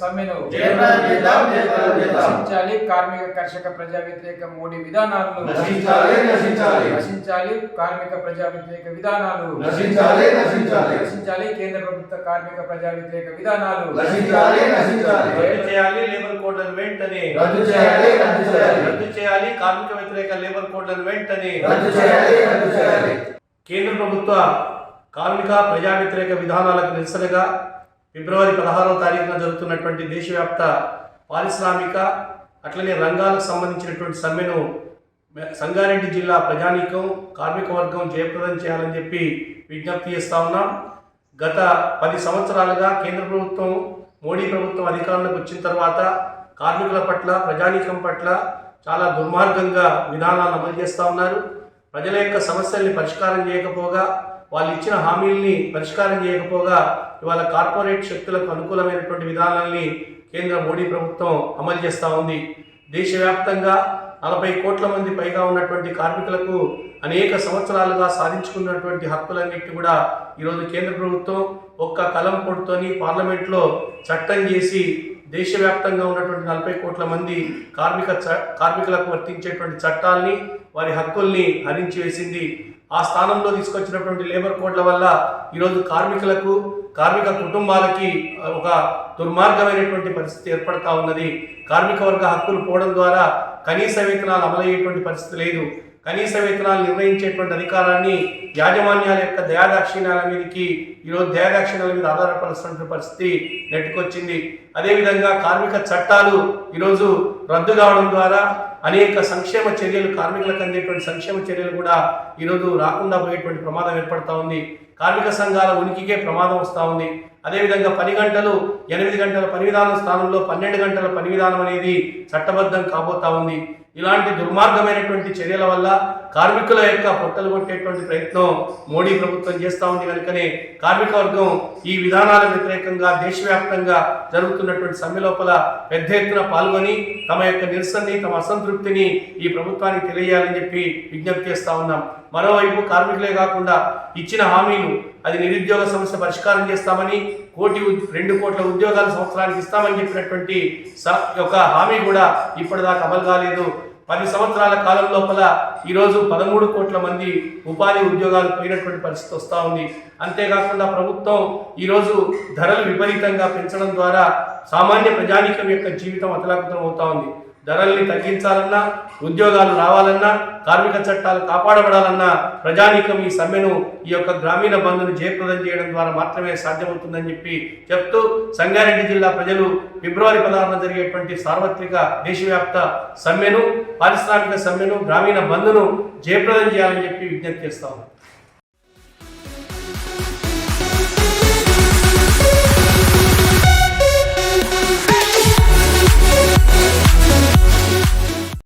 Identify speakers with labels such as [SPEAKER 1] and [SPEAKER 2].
[SPEAKER 1] సమ్మెను
[SPEAKER 2] జయప్రదం చేద్దాం, జయప్రదం చేద్దాం.
[SPEAKER 1] నశించాలి. కార్మిక కర్షక ప్రజా వ్యతిరేక మోడీ విధానాలను
[SPEAKER 2] నశించాలి,
[SPEAKER 1] కార్మిక ప్రజా వ్యతిరేక విధానాలు
[SPEAKER 2] నశించాలి,
[SPEAKER 1] కేంద్ర ప్రభుత్వ కార్మిక ప్రజా వ్యతిరేక విధానాలు
[SPEAKER 2] నశించాలి, నశించాలి.
[SPEAKER 3] రద్దు చేయాలి లేబర్ కోడ్లను వెంటనే
[SPEAKER 2] రద్దు చేయాలి, రద్దు చేయాలి.
[SPEAKER 3] రద్దు చేయాలి కార్మిక వ్యతిరేక లేబర్ కోడ్లను వెంటనే
[SPEAKER 2] రద్దు చేయాలి, రద్దు చేయాలి.
[SPEAKER 3] కేంద్ర ప్రభుత్వ కార్మిక ప్రజా వ్యతిరేక విధానాలకు నిరసనగా ఫిబ్రవరి పదహారవ తారీఖున జరుగుతున్నటువంటి దేశవ్యాప్త పారిశ్రామిక అట్లనే రంగాలకు సంబంధించినటువంటి సమ్మెను సంగారెడ్డి జిల్లా ప్రజానీకం కార్మిక వర్గం జయప్రదం చేయాలని చెప్పి విజ్ఞప్తి చేస్తా ఉన్నాం. గత పది సంవత్సరాలుగా కేంద్ర ప్రభుత్వం మోడీ ప్రభుత్వం అధికారంలోకి వచ్చిన తర్వాత కార్మికుల పట్ల ప్రజానీకం పట్ల చాలా దుర్మార్గంగా విధానాలు అమలు చేస్తూ ఉన్నారు. ప్రజల యొక్క సమస్యల్ని పరిష్కారం చేయకపోగా వాళ్ళు ఇచ్చిన హామీల్ని పరిష్కారం చేయకపోగా ఇవాళ కార్పొరేట్ శక్తులకు అనుకూలమైనటువంటి విధానాల్ని కేంద్ర మోడీ ప్రభుత్వం అమలు చేస్తూ ఉంది. దేశవ్యాప్తంగా నలభై కోట్ల మంది పైగా ఉన్నటువంటి కార్మికులకు అనేక సంవత్సరాలుగా సాధించుకున్నటువంటి హక్కులన్నిటి కూడా ఈరోజు కేంద్ర ప్రభుత్వం ఒక్క కలం పొడితోని పార్లమెంట్లో చట్టం చేసి దేశవ్యాప్తంగా ఉన్నటువంటి నలభై కోట్ల మంది కార్మిక చ- కార్మికులకు వర్తించేటువంటి చట్టాల్ని వారి హక్కుల్ని హరించి వేసింది ఆ స్థానంలో తీసుకొచ్చినటువంటి లేబర్ కోడ్ల వల్ల ఈరోజు కార్మికులకు కార్మిక కుటుంబాలకి ఒక దుర్మార్గమైనటువంటి పరిస్థితి ఏర్పడతా ఉన్నది. కార్మిక వర్గ హక్కులు పోవడం ద్వారా కనీస వేతనాలు అమలయ్యేటువంటి పరిస్థితి లేదు. కనీస వేతనాలు నిర్ణయించేటువంటి అధికారాన్ని యాజమాన్యాల యొక్క దయాదాక్షిణ్యాల మీదకి ఈరోజు దయాదాక్షిణ్యాల మీద ఆధారపడాల్సినటువంటి పరిస్థితి నెట్టుకొచ్చింది. అదేవిధంగా కార్మిక చట్టాలు ఈరోజు రద్దు కావడం ద్వారా అనేక సంక్షేమ చర్యలు కార్మికులకు అందేటువంటి సంక్షేమ చర్యలు కూడా ఈరోజు రాకుండా పోయేటువంటి ప్రమాదం ఏర్పడతా ఉంది. కార్మిక సంఘాల ఉనికికే ప్రమాదం వస్తూ ఉంది. అదేవిధంగా పని గంటలు ఎనిమిది గంటల పని విధానం స్థానంలో పన్నెండు గంటల పని విధానం అనేది చట్టబద్ధం కాబోతా ఉంది. ఇలాంటి దుర్మార్గమైనటువంటి చర్యల వల్ల కార్మికుల యొక్క పొట్టలు కొట్టేటువంటి ప్రయత్నం మోడీ ప్రభుత్వం చేస్తూ ఉంది కనుకనే కార్మిక వర్గం ఈ విధానాల వ్యతిరేకంగా దేశవ్యాప్తంగా జరుగుతున్నటువంటి సమ్మె లోపల పెద్ద ఎత్తున పాల్గొని తమ యొక్క నిరసనని తమ అసంతృప్తిని ఈ ప్రభుత్వానికి తెలియాలని చెప్పి విజ్ఞప్తి చేస్తా ఉన్నాం. మరోవైపు కార్మికులే కాకుండా ఇచ్చిన హామీలు అది నిరుద్యోగ సమస్య పరిష్కారం చేస్తామని కోటి రెండు కోట్ల ఉద్యోగాలు సంవత్సరానికి ఇస్తామని చెప్పినటువంటి స- ఒక హామీ కూడా ఇప్పటిదాకా అమలు కాలేదు. పది సంవత్సరాల కాలం లోపల ఈరోజు పదమూడు కోట్ల మంది ఉపాధి ఉద్యోగాలు పోయినటువంటి పరిస్థితి వస్తూ ఉంది. అంతేకాకుండా ప్రభుత్వం ఈరోజు ధరలు విపరీతంగా పెంచడం ద్వారా సామాన్య ప్రజానీకం యొక్క జీవితం అతలాకుతలం అవుతా ఉంది. ధరల్ని తగ్గించాలన్నా ఉద్యోగాలు రావాలన్నా కార్మిక చట్టాలు కాపాడబడాలన్నా ప్రజానీకం ఈ సమ్మెను ఈ యొక్క గ్రామీణ బంధును జయప్రదం చేయడం ద్వారా మాత్రమే సాధ్యమవుతుందని చెప్పి చెప్తూ సంగారెడ్డి జిల్లా ప్రజలు ఫిబ్రవరి పదహారున జరిగేటువంటి సార్వత్రిక దేశవ్యాప్త సమ్మెను పారిశ్రామిక సమ్మెను గ్రామీణ బంధును జయప్రదం చేయాలని చెప్పి విజ్ఞప్తి చేస్తాము